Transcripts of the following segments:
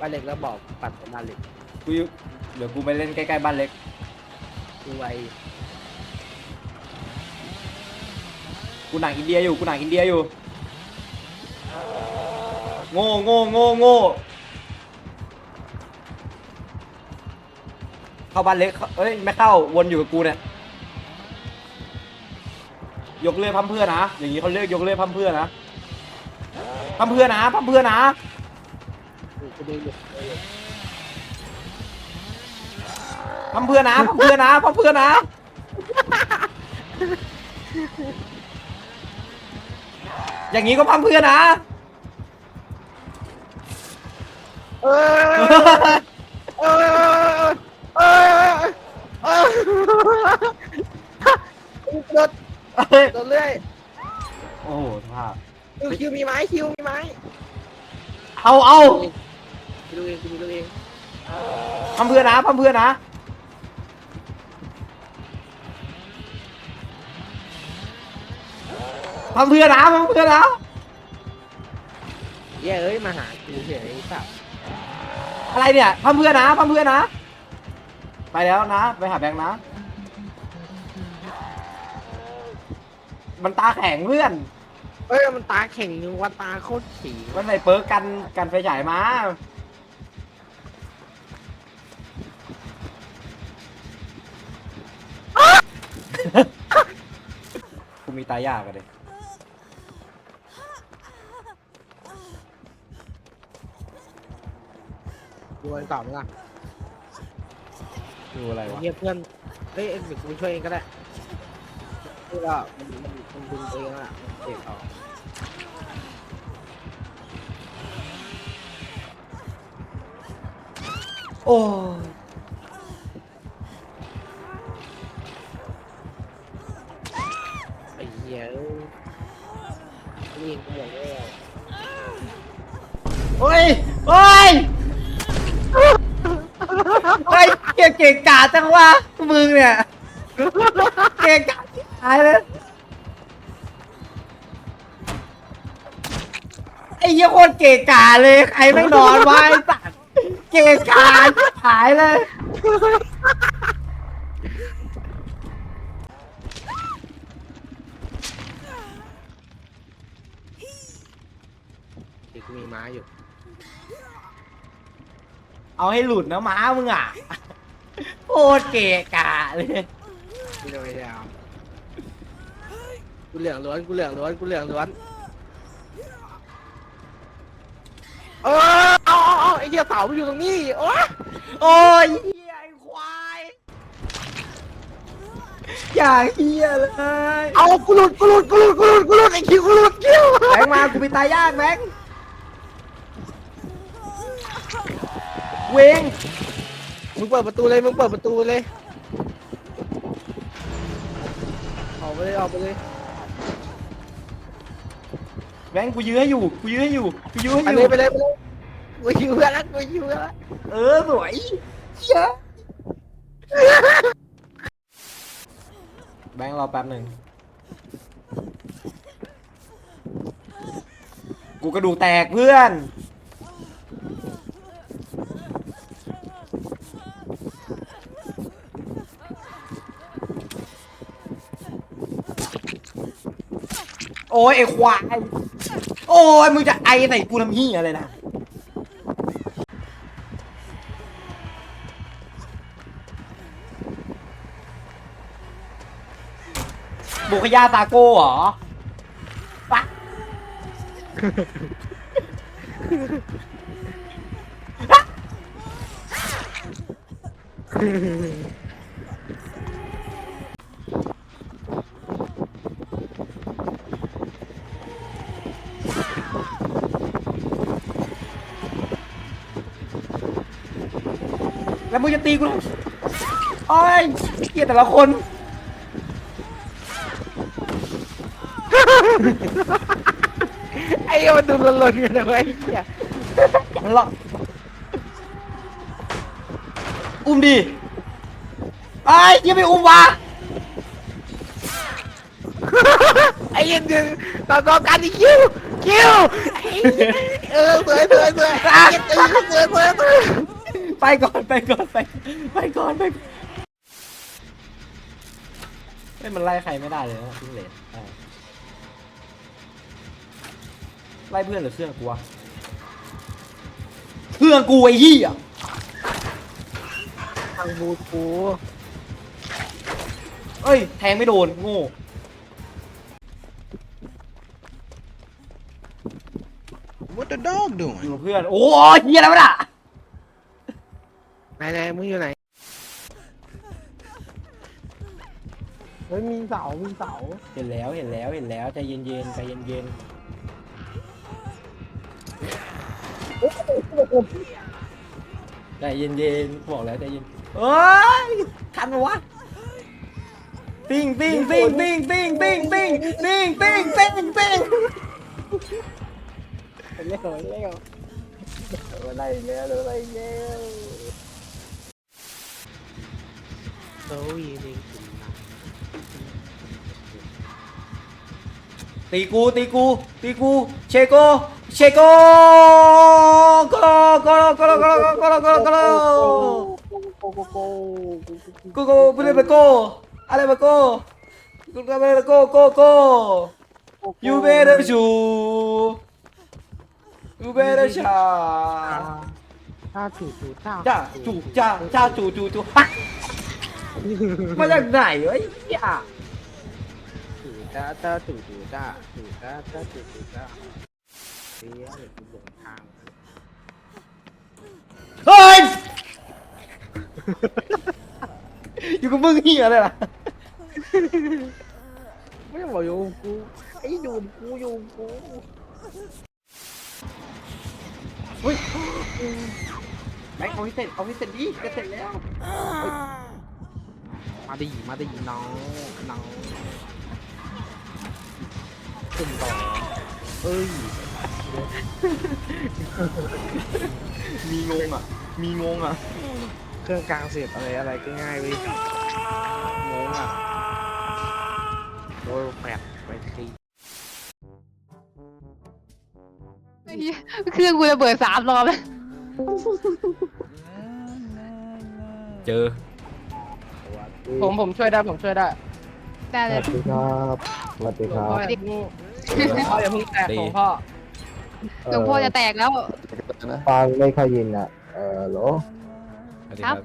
บ้านเล็กแล้วบอกปัดไปบ้านเล็กกูอยู่เดี๋ยวกูไปเล่นใกล้ๆบ้านเล็ก ดูไว้กูหนังอินเดียอยู่ กูหนังอินเดียอยู่ โง่โง่โง่โง่เข้าบ้านเล็กเข้าเอ้ยไม่เข้าวนอยู่กับกูเนี่ยยกเลื่อยพั่มเพื่อนะอย่างนี้เขาเรียกยกเลื่อยพั่มเพื่อนะพั่มเพื่อนะพั่มเพื่อนะ ดูกูดูอยู่พั่มเพื่อนะพัมเพื่อนะพัมเพื่อนะอย่างนี้ก็พัมเพื่อนะเออเออเออเออรถเฮ้ยรถเรื่อยโอ้โหท่าคิวคิวมีไม้คิวมีไม้เอาเอา กูดูเองกูดูเองพัมเพื่อนะพัมเพื่อนะพัมเพื่อนะพัมเพื่อนะเย้เอ้ยมาหากูเฉยไอ้สัสอะไรเนี่ยพัมเพื่อนะพัมเพื่อนะ ไปแล้วนะ ไปหาแบงค์นะ มันตาแข็งเพื่อน เอ้ยมันตาแข็งนึงว่าตาโคตรขี่มันใส่เปิร์กกันกันไฟฉายมา ตายากอะเด็ดูกันต่อไหมล่ะดูอะไรวะเฮียเพื่อนเฮ้ยเดี๋ยวกูไปช่วยเองก็ได้คือว่ามันมันมันดึงตัวเองอะมันเตะเอาโอ้ยไอ้ โอ้ย โอ้ยไอ้ยเก่งเก่งกาจจังวะมึงเนี่ย เก่งกาที่หายเลยไอ้เหี้ยโคตรเก่งกาเลยใครไม่นอนวะไอ้สัตว์เก่งกาที่หายเลย เดี๋ยว กูมีไม้อยู่ เอาให้หลุดนะม้ามึงอะโคตรเก่งกาเลยกูเลยยาวกูเหลืองล้วนกูเหลืองล้วนกูเหลืองล้วนเออเอาเอาเอาไอ้เหี้ยเสามันอยู่ตรงนี้โอ้ยโอ้ยเหี้ยไอ้ควายอย่าเฮียเลยเอากูหลุดกูหลุดกูหลุดกูหลุดกูหลุดไอ้คิวกูหลุดคิวแบงค์มากูไปตายยากแบงค์ เวงมึงเปิดประตูเลย มึงเปิดประตูเลย ออกไปเลย ออกไปเลย แบงค์กูยื้อให้อยู่ กูยื้อให้อยู่ กูยื้อให้ไปอเลยู่ยไปเลยไปเลยกูยิวเพื่อนแล้วกูยิวเพื่อนแล้วเออสวยเฮียแบงค์รอแป๊บหนึ่ง กูกระดูกแตกเพื่อน อ้ยไอ้ควาย โอ้ยมึงจะไอใส่กูทำเหี้ยอะไรนะ บุคยาตาโก้เหรอปะ แล้วมึงจะตีกูทำไมโอ้ยเกลียดแต่ละคนไอ้เหี้ยมันดูหล่นๆกันนะเว้ยไอ้เหี้ยหรอกอุ้มดิไอ้ยยังไม่อุ้มวะไอ้เหี้ยดึงต่อต่อกันอีกคิวคิวไอ้เหี้ยเออสวยสวยสวยไอ้เหี้ยตึง ไปก่อนไปก่อนไปไปก่อนไปก่อนเฮ้ยมันไล่ใครไม่ได้เลยนะพิงเลนอ่าไล่เพื่อนหรือเครื่องกูวะเครื่องกูไอ้เหี้ยทางบูทูเอ้ย แทงไม่โดนโง่ What the dog อ doing? ยู่กับเพื่อน โอ้ยเหี้ยอะไรวะน่ะ ไหนไหนมึงอยู่ไหน เฮ้ยมีเสา มีเสา เห็นแล้วเห็นแล้วเห็นแล้วใจเย็นๆใจเย็นๆใจเย็นๆบอกแล้วใจเย็นเอ้ยทันปะวะติ้งติ้งติ้งติ้งติ้งติ้งติ้งติ้งติ้งติ้งติ้งเร็วเร็วอะไรเร็วอะไรเร็ว ตีกูตีกูตีกูเชโกเชโกโกโลโกโลโกโลโกโลโกโลโกโลโกโลกูโกบุเรบโกอะไรบโกกูโกบุเรบโกโกโกยูเบเรชูยูเบเรชาจ้าจู่จู่จ้าจ้าจู่จ้าจ้าจู่จู่จู่ มาจากไหนวะไอ้เหี้ยจู่จ้าจ้าจู่จู่จ้าจู่จ้าจ้าจู่จู่จ้าเดี๋ยวเดี๋ยวกูหลงทางเฮ้ย อยู่กับมึงเหี้ยเลยล่ะไม่บอกอยู่กับกูไอ้อยู่กับกูอยู่กับกูเฮ้ยแม็กเอาให้เสร็จเอาให้เสร็จดิจะเสร็จแล้ว มาดิมาดิน้องน้องขึ้นต่อเอ้ย มีงงอะ มีงงอะ เครื่องกลางเสียบอะไรอะไรก็ง่ายเว้ยงงอะโดยแปดไปทีไอ้เหี้ยเครื่องกูระเบิดสามรอบแล้ว เจอ ผมผมช่วยได้ผมช่วยได้ได้เลยสวัสดีครับสวัสดีครับพ่ออย่าเพิ่งพ่ออย่าเพิ่งแตกของพ่อหลวงพ่อจะแตกแล้วฟังไม่ค่อยยินอะเออโหลสวัสดีครับ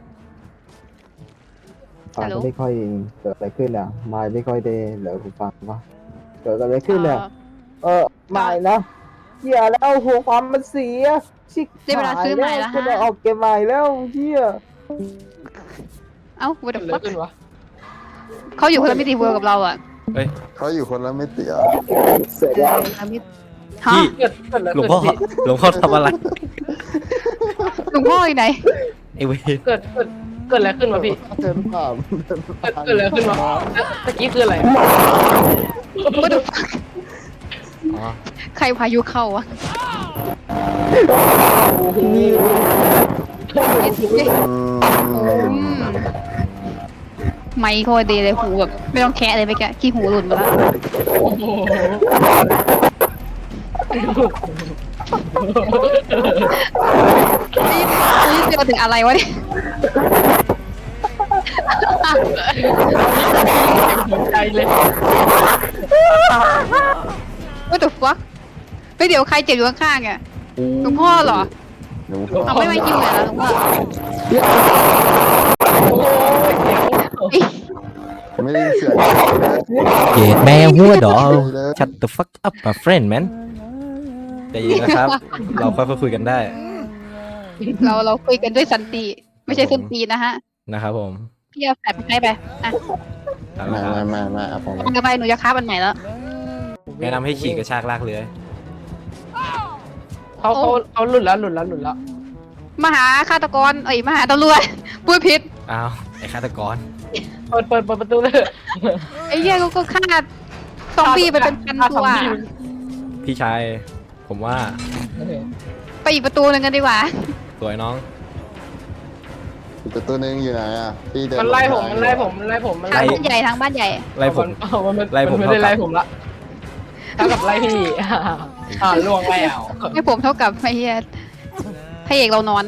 ฟังฮัลโหล ไม่ค่อยยินเกิดอะไรขึ้นอะไม้ไม่ค่อยดีเหลือผมฟังปะเกิดอะไรขึ้นเนี่ยเออไม่นะเหี้ยแล้วหัวความมันเสียชิคได้เวลาซื้อใหม่แล้วฮะ จะได้ออกเกมใหม่แล้วเหี้ย เอ้า what เกิ the ดอะไร fuck ขึ้นวะเขาอยู่คนละมิติเวิร์กับเราอะเขาอยู่คนละมิติอะเสร็จแล้วคนละมิติฮะพี่เกิดเกิดอะไรหลวงขึ้นพ่อพี่หลวงพ่อทำอะไรหลวงพ่ออยู่ไหน ไอ้เวรเกิดเกิดเกิดอะไรขึ้นวะพี่เดินผ่านเกิดเกิดอะไรขึ้นวะตะกี้คืออะไร what the fuck อ๋อใครพายุเข้าอะอืม ไม่โคตรดีเลยหูแบบไม่ต้องแคะเลยไปแกะขี้หูหลุดมาแล้วโอ้โหนี่นี่เจอถึงอะไรวะเนี่ยใจเลย what the fuck เฮ้ยเดี๋ยวใครเจ็บอยู่ข้างๆอะหลวงพ่อเหรอหนูพ่อเอาไม่มาคิวเลยนะหลวงพ่อ ไม่ได้ยินเสียงเลยเกดแม่หัวดอเลย shut the fuck up my friend man ใจเย็นนะครับ เราค่อยๆคุยกันได้เราเราคุยกันด้วยสันติ ไม่ใช่ส้นตีนนะฮะ นะครับผม พี่เอาแฟลชไปให้ไป อะเอามาละครับมามามาเอาผมเอาไปหนูจะค้าบันใหม่แล้ว แนะนำให้ขี่กระชากลากเรือเขาเขาเขาหลุดแล้วหลุดแล้วหลุดแล้ว มหาฆาตกร เอ้ย มหาตำรวจพูดผิด อ้าว ไอ้ฆาตกร เปิดเปิดเปิดประตูเลยไอ้เหี้ยเขาก็ฆ่าซอมบี้ไปเป็นพันฆ่าตัซอวมบี้พี่ชาย ผมว่าไปอีกประตูหนึงกันดีกว่า สวยน้อง อีกประตูนึงอยู่ไหนอะพี่เดินมันไล่ผมมันไล่ผมมันไล่ผมมันทางไล่บ้านใหญ่ทางบ้านใหญ่ ไล่ผมอ๋อมันไล่ผมนไม่ได้เท่ากับไล่ผมละเท่ากับไล่พี่อ่าล่วงแล้วให้ผมเท่ากับไอ้เหี้ยไทระเอกเรานอน